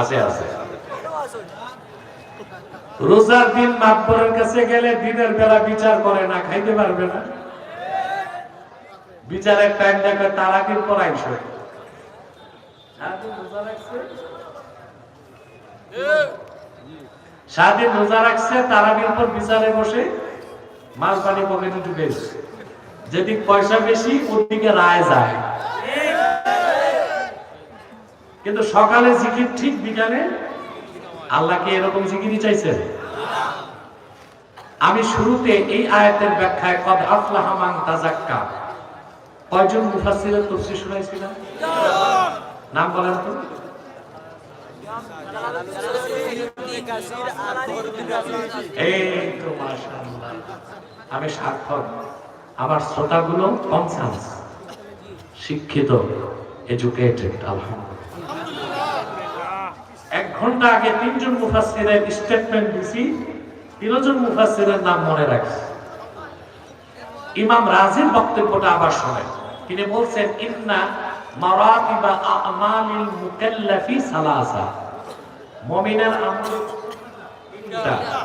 আছে আছে। রোজার দিন মাতবরের কাছে গেলে দিনের বেলা বিচার করে না, খাইতে পারবে না। বিচারের টাইম দেখে তারা পড়াইছ সারাদিন রোজা রাখছে? তারাবির পর বিচারে বসে মাছ পানি পকেটে যেদিক পয়সা বেশি, ওদিকে রায় যায়। কিন্তু সকালে জিকির ঠিক বিকালে আল্লাহকে এরকম জিকিরই চাইছেন? আমি শুরুতে এই আয়াতের ব্যাখ্যায় কদ আফলাহা মান তাজাক্কা কয়জন মুফাসসিরের তাফসীর শুনাইছিলাম নাম বলেন তো। এই তো আমি সার্থক আমার শ্রোতাগুলো কনসাস। শিক্ষিত, এডুকেটেড, আলহামদুলিল্লাহ। এক ঘণ্টা আগে তিনজন মুফাসসিরের স্টেটমেন্ট দিছি, তিনজন মুফাসসিরের নাম মনে রাখছি। ইমাম রাজির বক্তব্যটা আবার শোনেন। তিনি বলছেন, ইন্না মারাতিবা আমালিল মুকাল্লাফি সালাসা। মুমিনের আমল।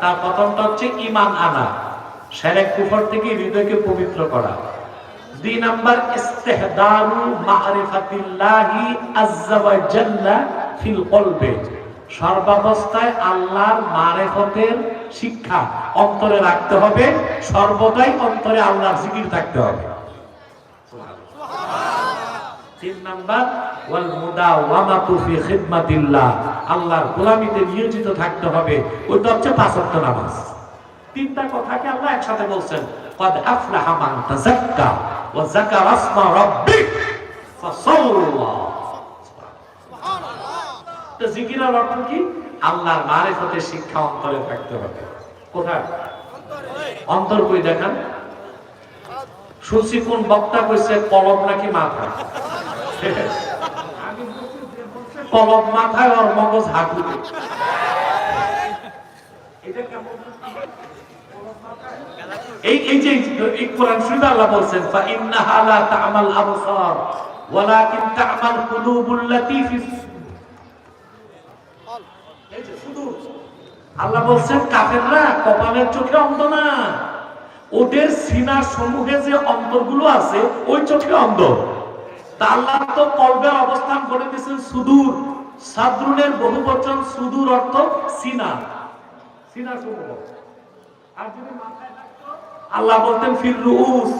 তার প্রথমটা হচ্ছে ঈমান আনা। শিরক কুফর থেকে হৃদয়কে পবিত্র করা। দুই নাম্বার, ইস্তিহদারু মারিফাতিল্লাহি আজ্জা ওয়া জাল্লা ফিল কলবে। সর্বাবস্থায় আল্লাহর মারেফতের শিক্ষা অন্তরে রাখতে হবে, সর্বদাই অন্তরে আল্লাহর জিকির থাকতে হবে। নিয়োজিত থাকতে হবে ওটা হচ্ছে নামাজ। তিনটা কথাকে আল্লাহ একসাথে বলছেন জিকিরের অর্থ কি? আল্লাহর মারিফতের শিক্ষা অন্তরে থাকতে হবে। কোথায়? অন্তর কই দেখান। শুনছি কোন বক্তা কইছে কলম নাকি মাথা কলম মাথায় আর মগজ হাঁটুতে এই এই যে এই কোরআন শরীফে আল্লাহ বলছেন, ফা ইন্নাহা লা তা'মাল আবসার, ওয়ালাকিন তা'মাল কুলুবুল লাতী এই যে সুদূর। আল্লাহ বলছেন, কাফেররা কপালের চোখে অন্ধ না। ওদের সিনার সমূহে যে অন্তরগুলো আছে, ওই চোখে অন্ধ। তা আল্লাহ তো কলবের অবস্থান করে দিয়েছেন সুদূর। সাদরুনের বহু বচন সুদূর অর্থ সিনা সিনা সমূহ। আর যদি মাথায় আল্লাহ বলতেন ফির রুস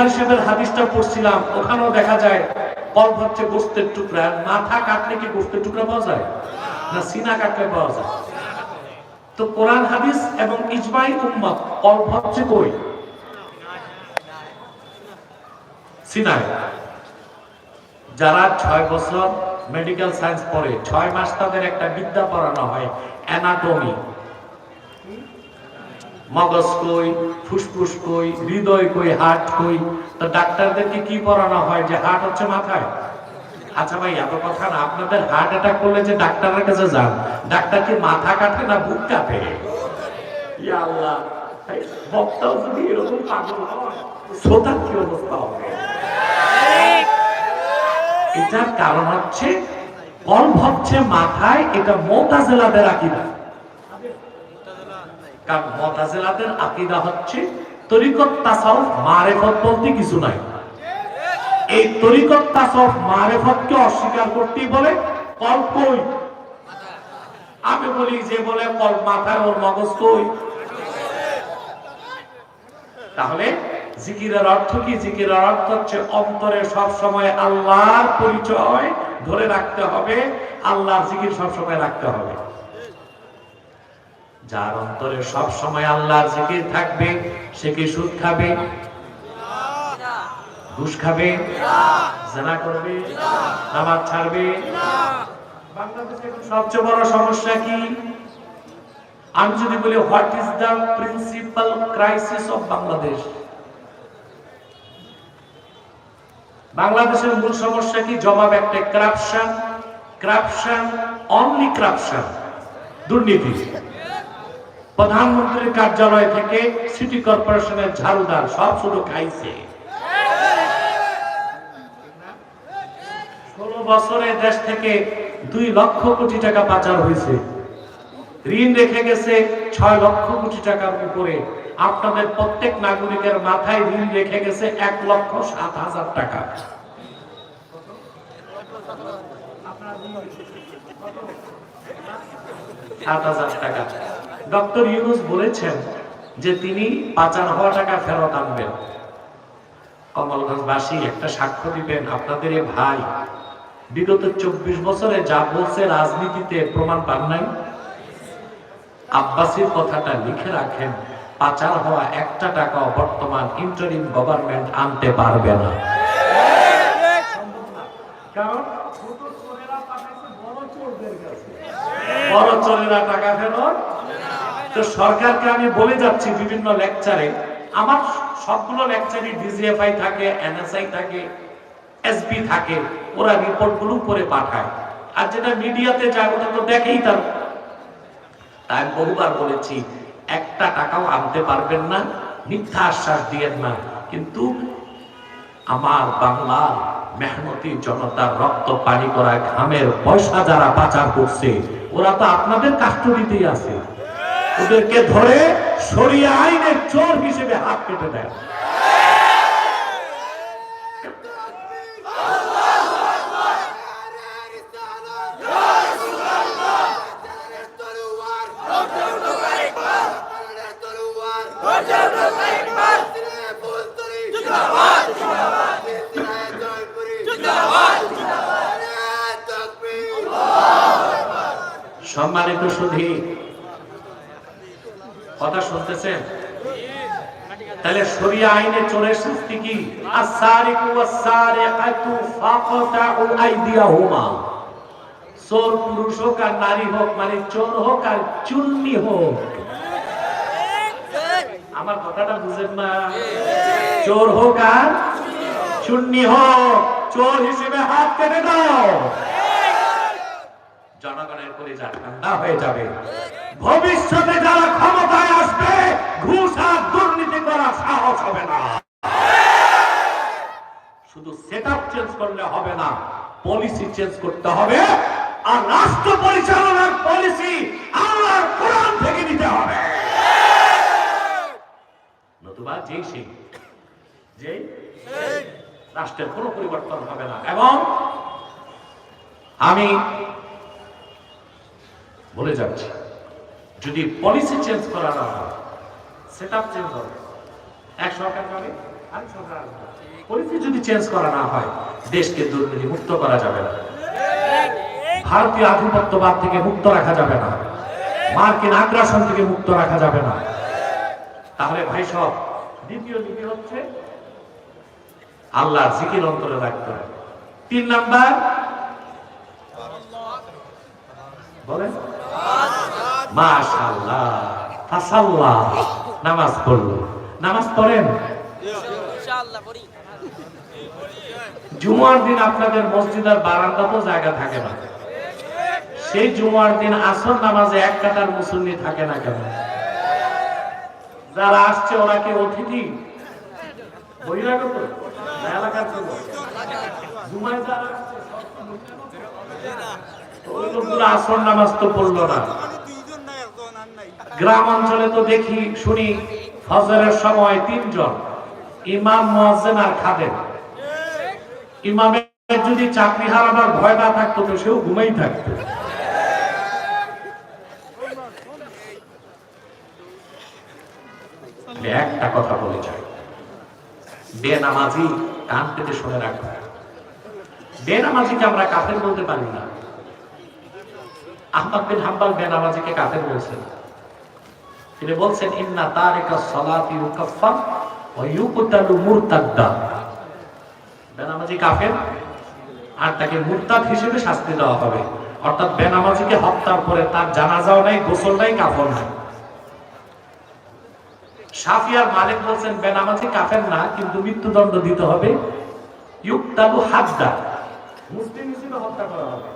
বুখারী সাহেবের হাদিসটা পড়ছিলাম, ওখানেও দেখা যায় কল্প হচ্ছে গোস্তের টুকরা মাথা কাটলে কি গোস্তের টুকরা পাওয়া যায়? না, সিনা কাটলে পাওয়া যায়। তো কোরআন, হাদিস এবং ইজমাই উম্মত, কল্প হচ্ছে কই? সিনাই যারা ছয় বছর মেডিকেল সায়েন্স পড়ে, ছয় মাস তাদের একটা বিদ্যা পড়ানো হয় অ্যানাটমি মগজ কই, ফুসফুস কই, হৃদয় কই, হার্ট কই। তো ডাক্তারদেরকে কি পড়ানো হয় যে হার্ট হচ্ছে মাথায়? আচ্ছা ভাই, এত কথা না, আপনাদের হার্ট অ্যাটাক করলে যে ডাক্তারের কাছে যান, ডাক্তার কি মাথা কাটে না বুক কাটে? আল্লাহ এরকম এটার কারণ হচ্ছে কল্প হচ্ছে মাথায়, এটা মোতাজেলাদের আকিদা। কারণ মতাজিলাদের আকীদা হচ্ছে তরিকত তাসাউফ মারেফত বলতে কিছু নাই। এই তরিকত তাসাউফ মারেফতকে অস্বীকার করতেই বলে আমি বলি যে বলে কল মাথায় ওর মগজ কই? তাহলে জিকিরের অর্থ কি? জিকিরের অর্থ হচ্ছে অন্তরে সব সময় আল্লাহর পরিচয় ধরে রাখতে হবে, আল্লাহর জিকির সব সময় রাখতে হবে। যার অন্তরে সব সময় আল্লাহর জিকির থাকবে, সে কি সুদ খাবে? ঘুষ খাবে? জানা করবে? নামাজ ছাড়বে? সবচেয়ে বড় সমস্যা কি? আমি যদি বলি what is the principal crisis of Bangladesh বাংলাদেশের মূল সমস্যা কি? জবাব একটা করাপশন করাপশন অনলি করাপশন দুর্নীতি। প্রধানমন্ত্রীর কার্যালয় থেকে সিটি কর্পোরেশনের ঝাড়ুদার সব শুধু খাইছে ষোলো বছরে দেশ থেকে দুই লক্ষ কোটি টাকা পাচার হয়েছে। ঋণ রেখে গেছে ছয় লক্ষ কোটি টাকার উপরে। আপনাদের প্রত্যেক নাগরিকের মাথায় ঋণ রেখে গেছে এক লক্ষ সাত হাজার টাকা। সাত হাজার টাকা। ডক্টর ইউনুস বলেছেন যে তিনি পাচার হওয়া টাকা ফেরত আনবেন। কমলগঞ্জবাসী, একটা সাক্ষ্য দিবেন, আপনাদের এ ভাই বিগত চব্বিশ বছরে যা বলছে রাজনীতিতে প্রমাণ পান নাই। আব্বাসির কথাটা লিখে রাখেন, পাচার হওয়া একটা টাকাও বর্তমান ইন্টারিম গভর্নমেন্ট আনতে পারবে না। কারণ। বড় চোরেরা টাকা ফেরত তো সরকারকে আমি বলে যাচ্ছি বিভিন্ন লেকচারে আমার সবগুলো লেকচারে ডিজিএফআই থাকে এনএসআই থাকে এসবি থাকে, ওরা রিপোর্টগুলো করে পাঠায়। আর যেটা মিডিয়াতে যায়, ওটা তো দেখেই তার তাই বহুবার বলেছি, একটা টাকাও আনতে পারবেন না, মিথ্যা আশ্বাস দিয়েন না। কিন্তু আমার বাংলার মেহনতি জনতার রক্ত পানি করা ঘামের পয়সা যারা পাচার করছে, ওরা তো আপনাদের কাস্টডিতেই আছে। ওদেরকে ধরে সরিয়ে আইনের চোর হিসেবে হাত কেটে দেয়। সম্মানিত সুধী কথা শুনতেছেন? তাহলে শরিয়া আইনে চোরের শাস্তি কি? আসারিকু ওয়াসারিকাতু ফাকতাউ আইদিয়াহুমা। চোর, পুরুষ হোক আর নারী হোক মানে চোর হোক আর চুন্নি হোক। আমার কথাটা বুঝেন না। চোর হোক আর চুন্নি হোক। চোর হিসেবে হাত কেটে দাও। জনগণের কলিজা ঠান্ডা হয়ে যাবে। ভবিষ্যতে যারা ক্ষমতায় আসবে ঘুষ আর দুর্নীতি করার সাহস হবে না। শুধু সেট চেঞ্জ করলে হবে না পলিসি চেঞ্জ করতে হবে। আর রাষ্ট্র পরিচালনার পলিসি আল্লাহর কোরআন থেকে নিতে হবে। নতুবা যেই সেই যেই রাষ্ট্রের কোনো পরিবর্তন হবে না। এবং আমি বলে যাচ্ছি যদি পলিসি চেঞ্জ করা না হয় সেট আপ চেঞ্জ হবে। এক সরকার যাবে আরেক সরকার পলিসি যদি চেঞ্জ করা না হয়, দেশকে দুর্নীতি মুক্ত করা যাবে না। ভারতীয় আধিপত্যবাদ থেকে মুক্ত রাখা যাবে না। মার্কিন আগ্রাসন থেকে মুক্ত রাখা যাবে না। তাহলে ভাই সব, দ্বিতীয় নীতি হচ্ছে আল্লাহ জিকির অন্তরে রাখতে হবে। তিন নাম্বার, বলেন। মাশাআল্লাহ নামাজ পড়ল। নামাজ পড়েন? ইনশাআল্লাহ পড়ি। জুমার দিন আপনাদের মসজিদের বারান্দাতেও জায়গা থাকে না। সেই জুমার দিন আসর নামাজে এক কাতার মুসল্লি থাকে না কেন? যারা আসছে ওরা কি অতিথি? বহিরাগত এলাকার জুমায় যারা ওই লোকগুলো আসর নামাজ তো পড়ল না। গ্রাম অঞ্চলে তো দেখি, শুনি, ফজরের সময় তিনজন, ইমাম মুয়াজ্জিন আর খাদেম। ইমামের যদি চাকরি হারাবার ভয় না থাকতো, তো সেও ঘুমাই থাকতো। একটা কথা বলে চাই বেনামাজি কান পেতে শুনে রাখো। বেনামাজিকে আমরা কাফের বলতে পারি না। আহমদ বিন হাম্বাল বেনামাজিকে কাফের বলছেন। তিনি বলছেন, ইন্না তারিকা সালাতি ইউকাফফার ওয়া ইউকতালু মুরতাদ্দা। বেনামাজি কাফের, আর তাকে মুরতাদ হিসেবে শাস্তি দেওয়া হবে। অর্থাৎ বেনামাজিকে হত্যার পরে তার জানাজাও নাই, গোসল নাই, কাফন নাই। সাফিয়ার মালিক বলছেন, বেনামাজি কাফের না, কিন্তু মৃত্যুদণ্ড দিতে হবে। ইউকতালু হাদ্দা। মুসলিম হিসেবে হত্যা করা হবে।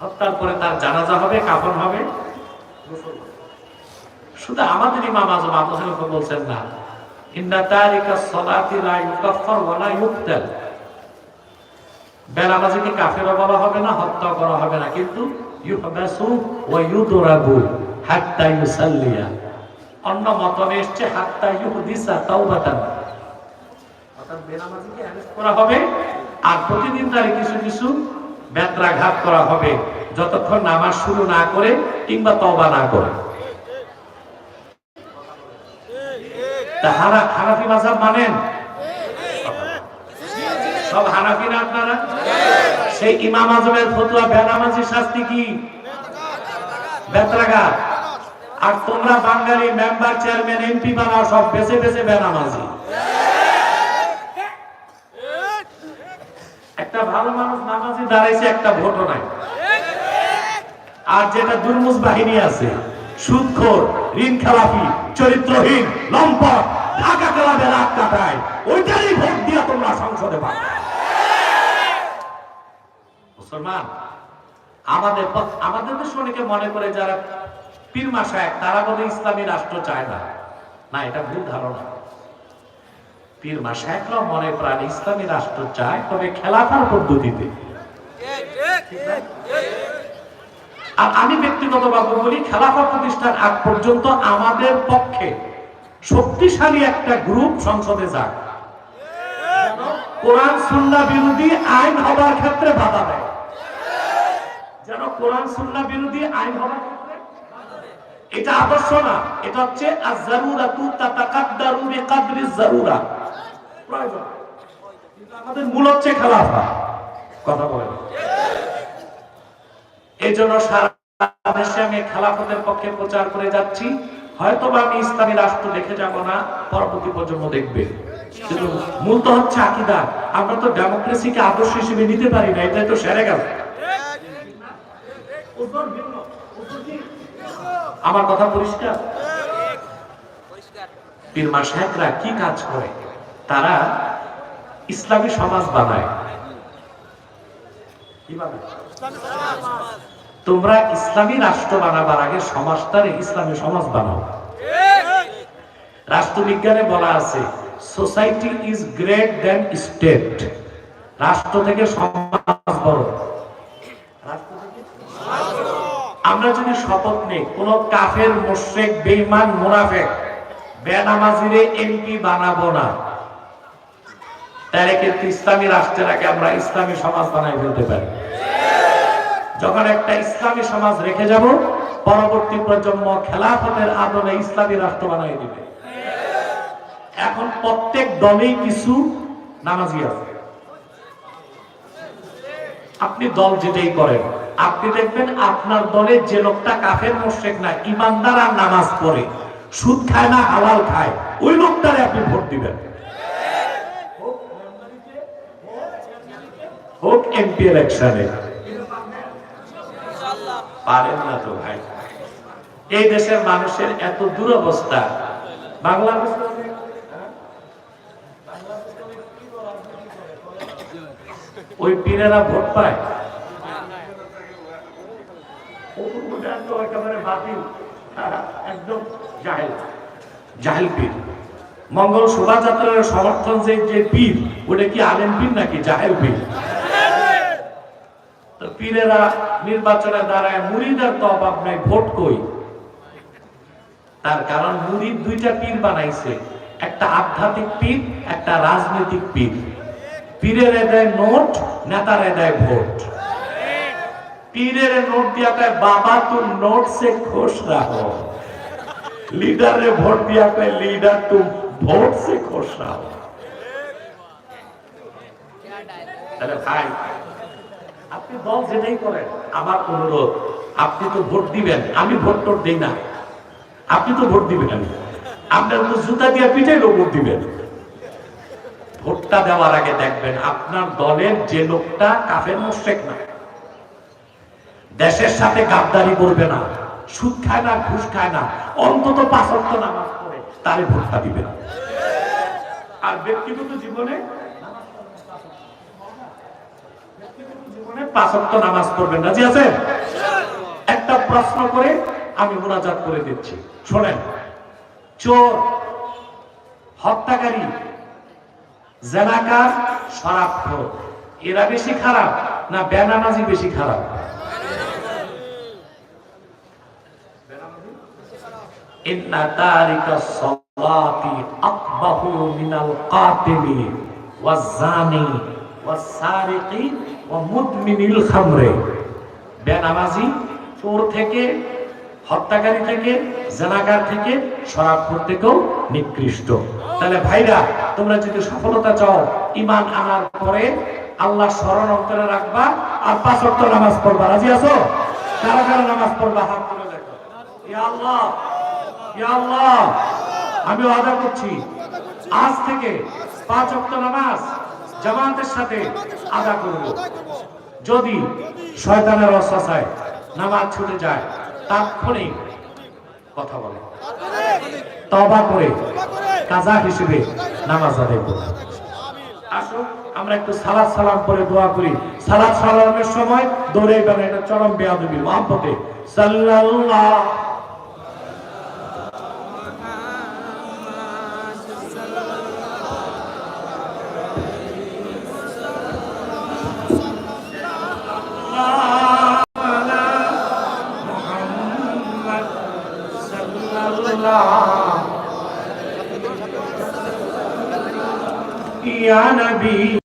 হত্যার পরে তার জানাজা হবে, কাফন হবে, গোসল হবে। শুধু আমাদের ইমাম আজম হানিফা বলছেন না তারিকা বলা হবে না হত্যা করা হবে না, কিন্তু অন্য মতনে এসছে অর্থাৎ করা হবে, আর প্রতিদিন তার কিছু কিছু ব্যত্রাঘাত করা হবে, যতক্ষণ নামাজ শুরু না করে কিংবা তওবা না করে তা হারা হানাফি মাযহাব মানেন? সব হানাফি না আপনারা? সেই ইমাম আজমের ফতুয়া বেনামাজি শাস্তি কি? বেত্রাঘাত। আর তোমরা বাঙালি মেম্বার, চেয়ারম্যান, এমপি বানাও, সব বেছে বেছে বেনামাজি। একটা ভালো মানুষ নামাজি দাঁড়াইছে, একটা ভোটও নাই। আর যেটা দুর্মুজ বাহিনী আছে সুদখোর ঋণ খেলাপি, চরিত্রহীন, লম্পট, ঢাকা ক্লাবে রাত কাটায়। ওইটারই ভোট দিয়ে তোমরা সংসদে পাবে মুসলমান, আমাদের আমাদের দেশে অনেকে মনে করে যারা পীর মাসায় তারা বলে ইসলামী রাষ্ট্র চায় না। না, এটা ভুল ধারণা। পীর মাসায়করাও মনে প্রাণ ইসলামী রাষ্ট্র চায়, তবে খেলাফার পদ্ধতিতে। আর আমি ব্যক্তিগতভাবে বলি খেলাফা প্রতিষ্ঠার আগ পর্যন্ত আমাদের পক্ষে শক্তিশালী একটা গ্রুপ সংসদে যাক। কোরআন সুন্না বিরোধী আইন হবার ক্ষেত্রে বাধা দেয়। যেন কোরআন সুন্না বিরোধী আইন হবার এটা আদর্শ না, এটা হচ্ছে আমাদের মূল হচ্ছে খেলাফা কথা বলেন। এই জন্য সারা দেশে আমি খেলাফতের পক্ষে প্রচার করে যাচ্ছি। হয়তো বা আমি ইসলামী রাষ্ট্র দেখে যাব না, পরবর্তী প্রজন্ম দেখবে। মূল তো হচ্ছে আকিদা। আমরা তো ডেমোক্রেসিকে আদর্শ হিসেবে নিতে পারি না, এটাই তো সেরে গেল। আমার কথা পরিষ্কার? পরিষ্কার পীরমা সাহেবরা কি কাজ করে? তারা ইসলামী সমাজ বানায়। কি বানায়? তোমরা ইসলামী রাষ্ট্র বানাবার আগে সমাজটারে ইসলামী সমাজ বানাও। রাষ্ট্রবিজ্ঞানে বলা আছে society is great than state রাষ্ট্র থেকে সমাজ বড়। আমরা যদি শপথ নেই, কোন কাফের মোশেক বেঈমান, মুনাফেক, বেনামাজিরে এমপি বানাবো না। তাহলে কিন্তু ইসলামী রাষ্ট্রের আগে আমরা ইসলামী সমাজ বানাই ফেলতে পারি। যখন একটা ইসলামী সমাজ রেখে যাব, পরবর্তী প্রজন্ম খেলাফতের আদলে ইসলামী রাষ্ট্র বানাই দিবে। এখন প্রত্যেক দলেই কিছু নামাজি আছে। আপনি দল যেটাই করেন, আপনি দেখবেন আপনার দলে যে লোকটা কাফের মোশেক না, ইমানদার আর নামাজ পড়ে, সুদ খায় না, হালাল খায়, ওই লোকটারে আপনি ভোট দিবেন। হোক এমপি ইলেকশনে পারেন না তো ভাই? এই দেশের মানুষের এত দুরবস্থা। বাংলাদেশ ওই পীরেরা ভোট পায়। মঙ্গল শোভাযাত্রার সমর্থন যে পীর, ওটা কি আলেম পীর নাকি জাহেল পীর? পীরেরা নির্বাচনে দাঁড়ায় মুড়িদের তো অভাব ভোট কই? তার কারণ মুড়িদ দুইটা পীর বানাইছে। একটা আধ্যাত্মিক পীর, একটা রাজনৈতিক পীর। পীরের দেয় নোট, নেতার দেয় ভোট। পীরের নোট দিয়া কয়, বাবা তুম নোট সে খুশ রাখো। লিডারে ভোট দিয়া কয়, লিডার তুম ভোট সে খুশ রাখো। ভাই আপনি দল যেটাই করেন, আমার অনুরোধ, আপনি তো ভোট দিবেন, আমি ভোট টোট দিই না। আপনি তো ভোট দিবেন আমি। আপনার তো জুতা দিয়ে পিঠাইলো ভোট দিবেন। ভোটটা দেওয়ার আগে দেখবেন, আপনার দলের যে লোকটা কাফের মোশেক না। দেশের সাথে গাদ্দারি করবে না, সুদ খায় না, ঘুষ খায় না, অন্তত পাঁচ অক্ট নামাজ পড়ে, তারে ভোটটা দিবেন আর ব্যক্তিগত জীবনে ব্যক্তিগত জীবনে পাঁচ নামাজ পড়বেন। রাজি আছেন? একটা প্রশ্ন করে আমি মোনাজাত করে দিচ্ছি। শোনেন, চোর, হত্যাকারী, জেনাকার শরাবখোর এরা বেশি খারাপ না বেনামাজি বেশি খারাপ? ইন্না তারিকা সলাতি আকবাহু মিনাল কাতিলি ওয়াজ-জানি ওয়াস-সারিকি ওয়া মুদমিনিল খামরে। বেনামাজি, চোর থেকে, হত্যাকারী থেকে জেনাকার থেকে শরাবখোর থেকেও নিকৃষ্ট। তাহলে ভাইরা, তোমরা যদি সফলতা চাও ইমান আনার পরে আল্লাহ স্মরণ অন্তরে রাখবা, আর পাঁচ ওয়াক্ত নামাজ পড়বা। রাজি আছো? কারা কারা নামাজ পড়বা? হাত তুলে দেখো। আল্লাহ আল্লাহ। আমি ওয়াদা করছি। আজ থেকে পাঁচ ওয়াক্ত নামাজ জামাতের সাথে আদা করব। যদি শয়তানের অশ্বাসায় নামাজ ছুটে যায় তাৎক্ষণিক কথা বলে। তবা করে কাজা হিসেবে নামাজ আদায় করব। আসুন আমরা একটু সালাদ সালাম করে দোয়া করি। সালাদ সালামের সময় দৌড়ে বেড়ে এটা চরম বেয়াদবি মহাব্বতে সাল্লাল্লাহ ya nabi